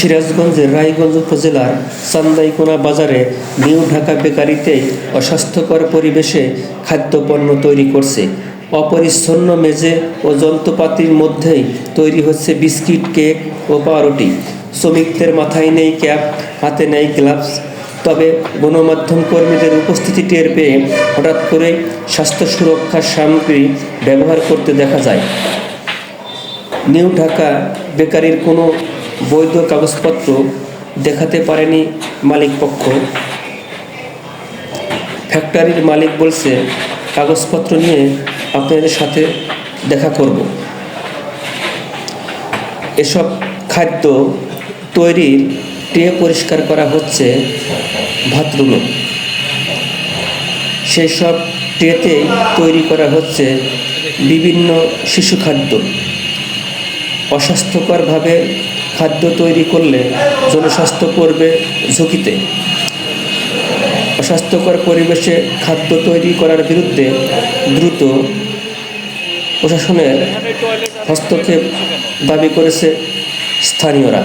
সিরাজগঞ্জের রায়গঞ্জ উপজেলার চান্দাইকোনা বাজারে নিউ ঢাকা বেকারিতে অস্বাস্থ্যকর পরিবেশে খাদ্যপণ্য তৈরি করছে। অপরিচ্ছন্ন মেজে ও যন্ত্রপাতির মধ্যেই তৈরি হচ্ছে বিস্কিট, কেক ও পাউরুটি। শ্রমিকদের মাথায় নেই ক্যাপ, হাতে নেই গ্লাভস। তবে গণমাধ্যম কর্মীদের উপস্থিতি টের পেয়ে হঠাৎ করে স্বাস্থ্য সুরক্ষার সামগ্রী ব্যবহার করতে দেখা যায়। নিউ ঢাকা বেকারির কোনো বৈধ কাগজপত্র দেখাতে পারেনি মালিকপক্ষ ফ্যাক্টরির মালিক বলছে, কাগজপত্র নিয়ে আপনাদের সাথে দেখা করব। এসব খাদ্য তৈরির ট্রে পরিষ্কার করা হচ্ছে বাথরুমে। সেই সব ট্রেতে তৈরি করা হচ্ছে বিভিন্ন শিশু খাদ্য। অস্বাস্থ্যকরভাবে খাদ্য তৈরি করলে জনস্বাস্থ্য পড়বে ঝুঁকিতে। অস্বাস্থ্যকর পরিবেশে খাদ্য তৈরি করার বিরুদ্ধে দ্রুত প্রশাসনের হস্তক্ষেপ দাবি করেছে স্থানীয়রা।